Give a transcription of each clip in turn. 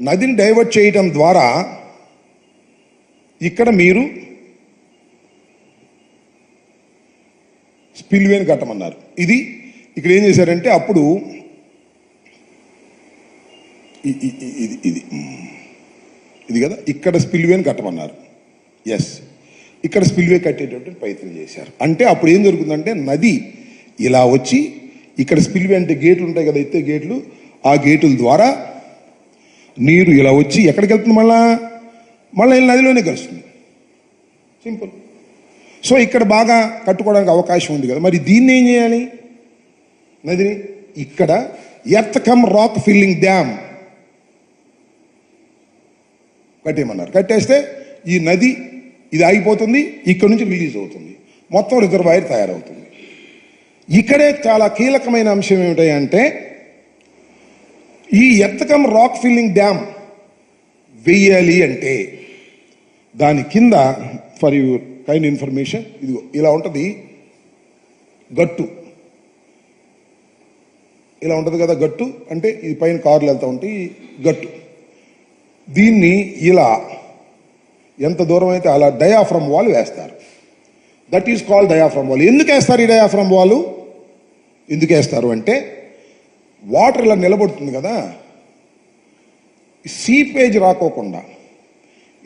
నదిని డైవర్ట్ చేయటం ద్వారా ఇక్కడ మీరు స్పిల్వేని కట్టమన్నారు. ఇది ఇక్కడ ఏం చేశారంటే అప్పుడు ఇది ఇది ఇది కదా ఇక్కడ స్పిల్వేని కట్టమన్నారు. ఎస్ ఇక్కడ స్పిల్వే కట్టేటట్టు ప్రయత్నం చేశారు. అంటే అప్పుడు ఏం జరుగుతుందంటే నది ఇలా వచ్చి ఇక్కడ స్పిల్వే అంటే గేట్లు ఉంటాయి కదా ఎత్తే గేట్లు ఆ గేటుల ద్వారా నీరు ఇలా వచ్చి ఎక్కడికి వెళ్తుంది మళ్ళా? మళ్ళీ నదిలోనే కలుస్తుంది. సింపుల్ సో ఇక్కడ బాగా కట్టుకోవడానికి అవకాశం ఉంది కదా. మరి దీన్ని ఏం చేయాలి? నదిని ఇక్కడ earth cum rock filling dam కట్టేయమన్నారు. కట్టేస్తే ఈ నది ఇది ఆగిపోతుంది ఇక్కడ నుంచి రిలీజ్ అవుతుంది. మొత్తం రిజర్వాయర్ తయారవుతుంది. ఇక్కడే చాలా కీలకమైన అంశం ఏమిటంటే ఈ ఎత్తకం రాక్ ఫిల్లింగ్ డ్యామ్ వెయ్యాలి అంటే దాని కింద ఫర్ యువర్ కైండ్ ఇన్ఫర్మేషన్ ఇదిగో ఇలా ఉంటుంది. గట్టు. ఇలా ఉంటుంది కదా గట్టు అంటే ఇది పైన కార్లు వెళ్తూ ఉంటాయి గట్టు. దీన్ని ఇలా ఎంత దూరం అయితే అలా డయాఫ్రమ్ వాల్ వేస్తారు. That is called diaphragm wall ఎందుకు వేస్తారు ఈ డయాఫ్రమ్ వాల్ ఎందుకు వేస్తారు అంటే వాటర్ ఇలా నిలబడుతుంది కదా. సీపేజ్ రాకోకుండా.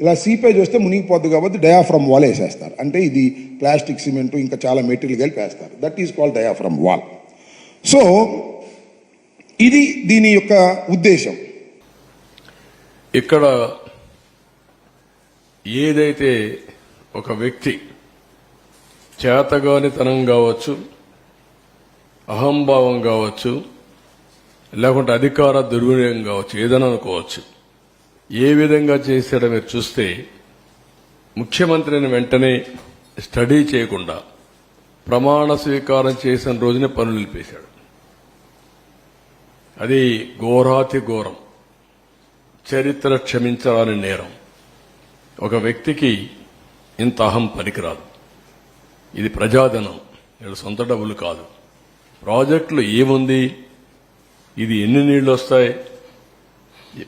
ఇలా సీపేజ్ వస్తే మునిగిపోద్ది కాబట్టి డయాఫ్రమ్ వాల్ వేసేస్తారు. అంటే ఇది ప్లాస్టిక్ సిమెంట్ ఇంకా చాలా మెటీరియల్ కలిపి వేస్తారు. That is called diaphragm wall so ఇది దీని యొక్క ఉద్దేశం. ఇక్కడ ఏదైతే ఒక వ్యక్తి చేతగానితనం కావచ్చు అహంభావం కావచ్చు లేకుంటే అధికార దుర్వినియోగం కావచ్చు ఏదైనా అనుకోవచ్చు. ఏ విధంగా చేశాడో మీరు చూస్తే ముఖ్యమంత్రిని వెంటనే స్టడీ చేయకుండా ప్రమాణ స్వీకారం చేసిన రోజునే పనులు నిలిపేశాడు. అది ఘోరాతి ఘోరం. చరిత్ర క్షమించాలని నేరం. ఒక వ్యక్తికి ఇంత అహం పనికిరాదు. ఇది ప్రజాధనం. వీళ్ళ సొంత డబ్బులు కాదు. ప్రాజెక్టులు ఏముంది? ఇది ఎన్ని నీళ్ళు వస్తాయి?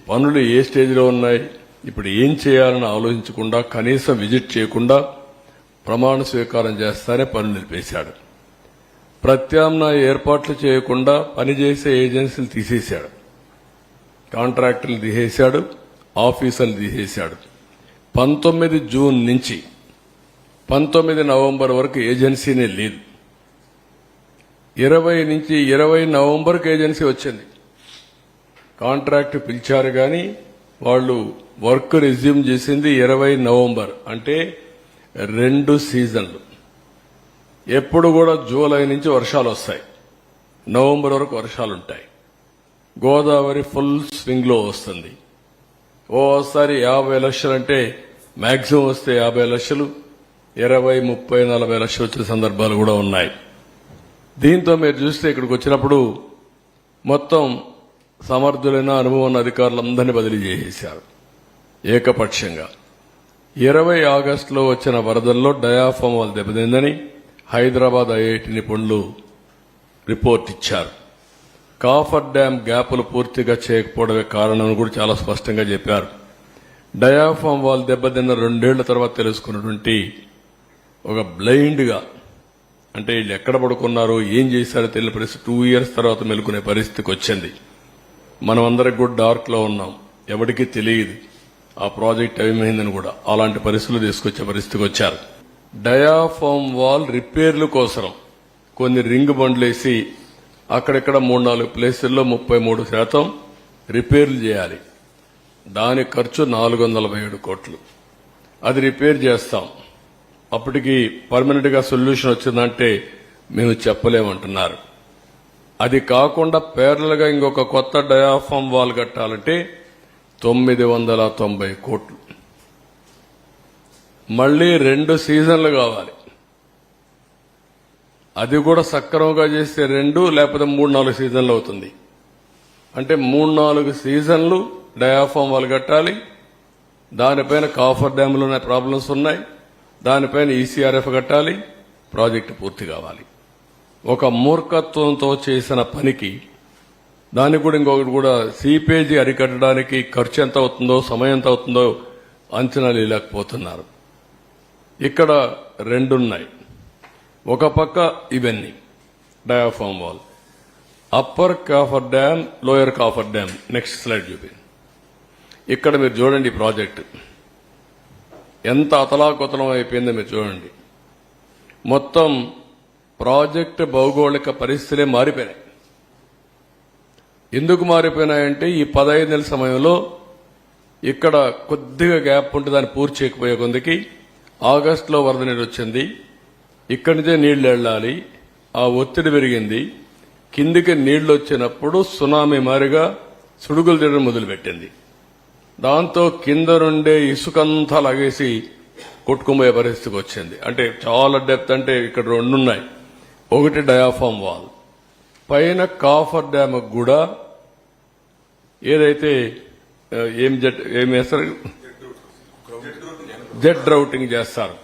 పనులు ఏ స్టేజ్లో ఉన్నాయి? ఇప్పుడు ఏం చేయాలని ఆలోచించకుండా కనీసం విజిట్ చేయకుండా ప్రమాణ స్వీకారం చేస్తానే పనులు నిలిపేశాడు. ప్రత్యామ్నాయ ఏర్పాట్లు చేయకుండా పనిచేసే ఏజెన్సీలు తీసేశాడు. కాంట్రాక్టర్లు తీసేశాడు ఆఫీసర్లు తీసేశాడు. పంతొమ్మిది జూన్ నుంచి పంతొమ్మిది నవంబర్ వరకు ఏజెన్సీనే లేదు. ఇరవై నుంచి ఇరవై నవంబర్కి ఏజెన్సీ వచ్చింది. కాంట్రాక్ట్ పిలిచారు కానీ వాళ్ళు వర్క్ రిజ్యూమ్ చేసింది ఇరవై నవంబర్ అంటే రెండు సీజన్లు. ఎప్పుడు కూడా జూలై నుంచి వర్షాలు వస్తాయి. నవంబర్ వరకు వర్షాలు ఉంటాయి. గోదావరి ఫుల్ స్వింగ్లో వస్తుంది. ఓసారి యాభై లక్షలు అంటే మ్యాక్సిమం వస్తే యాభై లక్షలు ఇరవై ముప్పై నలభై లక్షలు వచ్చే సందర్భాలు కూడా ఉన్నాయి. దీంతో మీరు చూస్తే ఇక్కడికి వచ్చినప్పుడు మొత్తం సమర్థులైన అనుభవం ఉన్న అధికారులందరినీ బదిలీ చేసేశారు. ఏకపక్షంగా. ఇరవై ఆగస్టులో వచ్చిన వరదల్లో డయాఫామ్ వాళ్ళు దెబ్బతిందని హైదరాబాద్ ఐఐటి నిపుణులు రిపోర్ట్ ఇచ్చారు. కాఫర్ డ్యాం గ్యాపులు పూర్తిగా చేయకపోవడమే కారణం అని కూడా చాలా స్పష్టంగా చెప్పారు. డయాఫామ్ వాళ్ళు దెబ్బతిన్న రెండేళ్ళ తర్వాత తెలుసుకున్నటువంటి ఒక బ్లైండ్గా అంటే వీళ్ళు ఎక్కడ పడుకున్నారో ఏం చేశారో తెలియని పరిస్థితి. టూ ఇయర్స్ తర్వాత మెలుకునే పరిస్థితికి వచ్చింది. మనం అందరికి కూడా డార్క్లో ఉన్నాం. ఎవరికీ తెలియదు. ఆ ప్రాజెక్ట్ ఏమైందని కూడా. అలాంటి పరిస్థితులు తీసుకొచ్చే పరిస్థితికి వచ్చారు. డయాఫామ్ వాల్ రిపేర్ల కోసం కొన్ని రింగ్ బండ్లేసి అక్కడక్కడ మూడు నాలుగు ప్లేసుల్లో ముప్పై మూడు శాతం రిపేర్లు చేయాలి. దాని ఖర్చు నాలుగు వందల ఏడు కోట్లు. అది రిపేర్ చేస్తాం. అప్పటికి పర్మనెంట్గా సొల్యూషన్ వచ్చిందంటే మేము చెప్పలేమంటున్నారు. అది కాకుండా పేర్లగా గా ఇంకొక కొత్త డయాఫామ్ వాల్ కట్టాలంటే తొమ్మిది వందల తొంభై కోట్లు. మళ్ళీ రెండు సీజన్లు కావాలి. అది కూడా సక్రమంగా చేస్తే రెండు లేకపోతే మూడు నాలుగు సీజన్లు అవుతుంది. అంటే మూడు నాలుగు సీజన్లు డయాఫామ్ వాళ్ళు కట్టాలి. దానిపైన కాఫర్ డ్యామ్లోనే ప్రాబ్లమ్స్ ఉన్నాయి. దానిపైన ఈసీఆర్ఎఫ్ కట్టాలి ప్రాజెక్టు పూర్తి కావాలి. ఒక మూర్ఖత్వంతో చేసిన పనికి దానికి కూడా ఇంకొకటి కూడా సీపేజీ అరికట్టడానికి ఖర్చు ఎంత అవుతుందో సమయం ఎంత అవుతుందో అంచనాలు లేకపోతున్నారు ఇక్కడ రెండున్నాయి. ఒక పక్క ఇవన్నీ. Diaphragm wall upper coffer dam lower coffer dam next slide చూపి. ఇక్కడ మీరు చూడండి ఈ ప్రాజెక్ట్. ఎంత అతలాకుతలం అయిపోయిందో మీరు చూడండి. మొత్తం ప్రాజెక్ట్ భౌగోళిక పరిస్థితులే మారిపోయినాయి. ఎందుకు మారిపోయినాయంటే ఈ పదహైదు నెలల సమయంలో ఇక్కడ కొద్దిగా గ్యాప్ ఉంటే దాన్ని పూర్తి చేయకపోయే కొందికి ఆగస్టులో వరద నీరు వచ్చింది. ఇక్కడి నుంచే నీళ్ళు వెళ్ళాలి. ఆ ఒత్తిడి పెరిగింది. కిందికి నీళ్ళు వచ్చినప్పుడు సునామీ మారిగా సుడుగులు తిరగడం మొదలుపెట్టింది. దాంతో కింద నుండే ఇసుకంతా లాగేసి కొట్టుకుపోయే పరిస్థితికి వచ్చింది. అంటే చాలా డెప్త్ అంటే ఇక్కడ రెండు ఉన్నాయి ఒకటి డయాఫామ్ వాల్. పైన కాఫర్ డ్యామ్ కూడా ఏదైతే ఏం జెట్ ఏం వేస్తారు జెడ్ రౌటింగ్ చేస్తారు.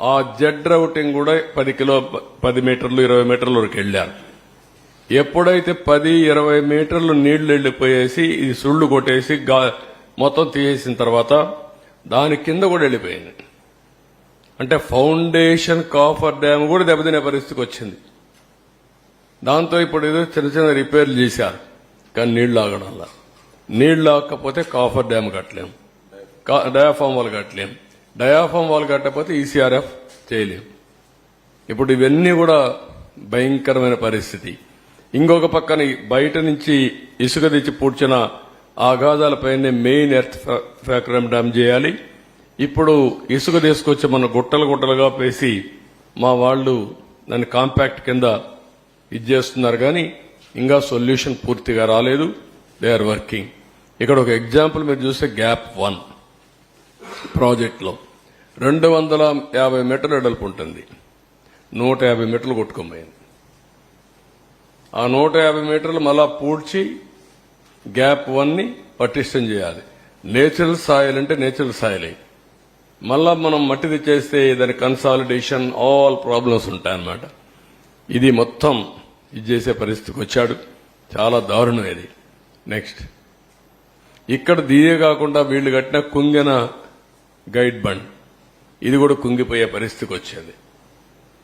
ఆ జెడ్ రౌటింగ్ కూడా పది కిలో పది మీటర్లు ఇరవై మీటర్ల వరకు వెళ్ళారు. ఎప్పుడైతే పది ఇరవై మీటర్లు నీళ్ళు వెళ్ళిపోయేసి ఇది సుళ్ళు కొట్టేసి గా- మొత్తం తీసేసిన తర్వాత దాని కింద కూడా వెళ్ళిపోయింది. అంటే ఫౌండేషన్ కాఫర్ డ్యామ్ కూడా దెబ్బతినే పరిస్థితికి వచ్చింది. దాంతో ఇప్పుడు ఏదో చిన్న చిన్న రిపేర్లు చేశారు. కానీ నీళ్ళు ఆగడంలా. వల్ల నీళ్ళు ఆగకపోతే కాఫర్ డ్యామ్ కట్టలేం. కా- డయాఫామ్ వాల్ కట్టలేం. డయాఫామ్ వాల్ కట్టకపోతే ఈసీఆర్ఎఫ్ చేయలేం. ఇప్పుడు ఇవన్నీ కూడా భయంకరమైన పరిస్థితి. ఇంకొక పక్కన బయట నుంచి ఇసుక తెచ్చి పూడ్చిన ఆఘాదాలపైనే మెయిన్ ఎర్త్ ఫ్యాక్టరీ డ్యామ్ చేయాలి. ఇప్పుడు ఇసుక తీసుకొచ్చి మన గుట్టలు గుట్టలుగా పేసి మా వాళ్ళు దాన్ని కాంపాక్ట్ కింద ఇది చేస్తున్నారు కానీ ఇంకా సొల్యూషన్ పూర్తిగా రాలేదు. They are working. ఇక్కడ ఒక ఎగ్జాంపుల్ మీరు చూస్తే గ్యాప్ వన్ ప్రాజెక్ట్లో. రెండు వందల యాభై మీటర్ల వెడల్పు ఉంటుంది. నూట యాభై మీటర్లు కొట్టుకోబోయింది. ఆ నూట యాభై మీటర్లు మళ్ళా పూడ్చి గ్యాప్ వన్ని పటిష్టం చేయాలి. నేచురల్ సాయిల్ అంటే నేచురల్ సాయిలే. మళ్ళా మనం మట్టిది చేస్తే దాని కన్సాలిడేషన్ ఆల్ ప్రాబ్లమ్స్ ఉంటాయన్నమాట ఇది మొత్తం ఇది చేసే పరిస్థితికి వచ్చాడు. చాలా దారుణం ఇది. నెక్స్ట్ ఇక్కడ దీయే కాకుండా వీళ్ళు కట్టిన కుంగిన గైడ్ బండ్ ఇది కూడా కుంగిపోయే పరిస్థితికి వచ్చింది.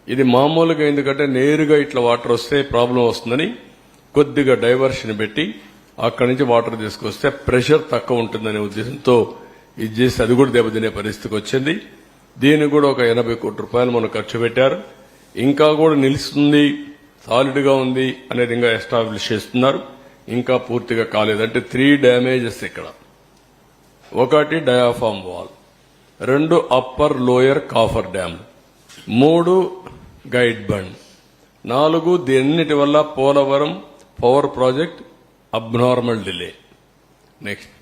ఇది మామూలుగా ఎందుకంటే నేరుగా ఇట్లా వాటర్ వస్తే ప్రాబ్లం వస్తుందని కొద్దిగా డైవర్షన్ పెట్టి అక్కడి నుంచి వాటర్ తీసుకొస్తే ప్రెషర్ తక్కువ ఉంటుందనే ఉద్దేశంతో ఇది చేసి అది కూడా దెబ్బతినే పరిస్థితికి వచ్చింది. దీనికి కూడా ఒక ఎనభై కోట్ల రూపాయలు మనం ఖర్చు పెట్టారు. ఇంకా కూడా నిలుస్తుంది సాలిడ్గా ఉంది అనేది ఇంకా ఎస్టాబ్లిష్ చేస్తున్నారు. ఇంకా పూర్తిగా కాలేదు. అంటే త్రీ డ్యామేజెస్ ఇక్కడ. ఒకటి డయాఫామ్ వాల్ రెండు అప్పర్ లోయర్ కాఫర్ డ్యామ్ మూడు గైడ్ బండ్. నాలుగు దీన్నిటి వల్ల Polavaram power project abnormal delay. Next.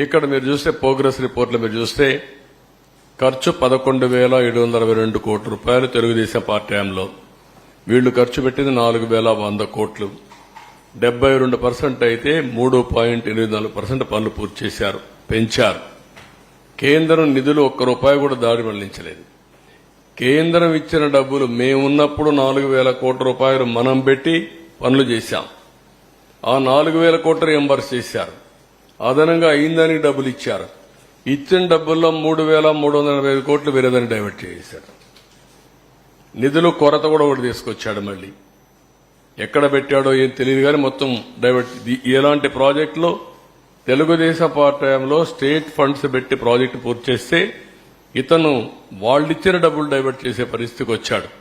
ఇక్కడ మీరు చూస్తే ప్రోగ్రెస్ రిపోర్ట్లో మీరు చూస్తే ఖర్చు పదకొండు వేల ఏడు వందల అరవై రెండు కోట్ల రూపాయలు తెలుగుదేశం పార్టీ హయాంలో. వీళ్ళు ఖర్చు పెట్టింది నాలుగు వేల వంద కోట్లు. డెబ్బై రెండు పర్సెంట్ అయితే మూడు పాయింట్ ఎనిమిది నాలుగు పర్సెంట్ పనులు పూర్తి చేశారు పెంచారు. కేంద్రం నిధులు ఒక్క రూపాయి కూడా దాడి మళ్ళించలేదు. కేంద్రం ఇచ్చిన డబ్బులు మేమున్నప్పుడు నాలుగు వేల కోట్ల రూపాయలు మనం పెట్టి పనులు చేశాం. ఆ నాలుగు వేల కోట్లు రియంబర్స్ చేశారు. అదనంగా అయిందానికి డబ్బులు ఇచ్చారు. ఇచ్చిన డబ్బుల్లో మూడు వేల మూడు వందల ఎనభై ఐదు కోట్లు వేరేదని డైవర్ట్ చేశారు. నిధులు కొరత కూడా ఒకటి తీసుకొచ్చాడు మళ్ళీ. ఎక్కడ పెట్టాడో ఏం తెలియదు కానీ మొత్తం డైవర్ట్ ఎలాంటి ప్రాజెక్టులో తెలుగుదేశం పార్టీ స్టేట్ ఫండ్స్ పెట్టి ప్రాజెక్టు పూర్తి చేస్తే ఇతను వాళ్ళిచ్చిన డబ్బులు డైవర్ట్ చేసే పరిస్థితికి వచ్చాడు.